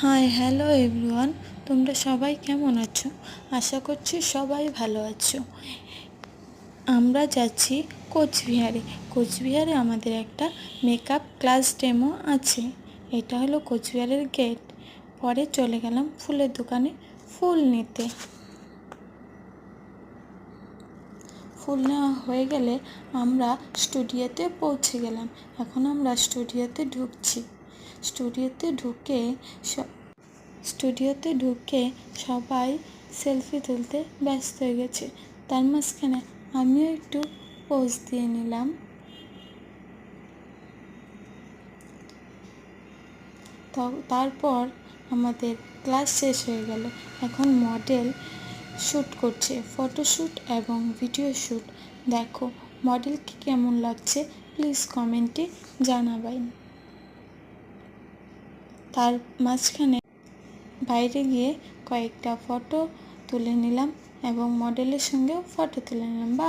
Hi hello everyone তোমরা সবাই কেমন আছো? আশা করছি সবাই ভালো আছো। আমরা যাচ্ছি কোচবিহারে। কোচবিহারে আমাদের একটা মেকআপ ক্লাস ডেমো আছে। এটা হলো কোচবিহারের গেট পরে চলে গেলাম ফুলের দোকানে ফুল নিতে। ফুল নেওয়া হয়ে গেলে আমরা স্টুডিওতে পৌঁছে গেলাম। এখন আমরা স্টুডিওতে ঢুকছি। স্টুডিওতে ঢুকে স্টুডিওতে ঢুকে সবাই সেলফি তুলতে ব্যস্ত হয়ে গেছে। তার মাঝখানে আমিও একটু পোজ দিয়ে নিলাম। তারপর আমাদের ক্লাস শেষ হয়ে গেল। এখন মডেল শ্যুট করছে ফটোশ্যুট এবং ভিডিও শ্যুট দেখো মডেলকে কেমন লাগছে প্লিজ কমেন্টে জানাবেন। তার মাঝখানে বাইরে গিয়ে কয়েকটা ফটো তুলে নিলাম এবং মডেলের সঙ্গেও ফটো তুলে নিলাম। বা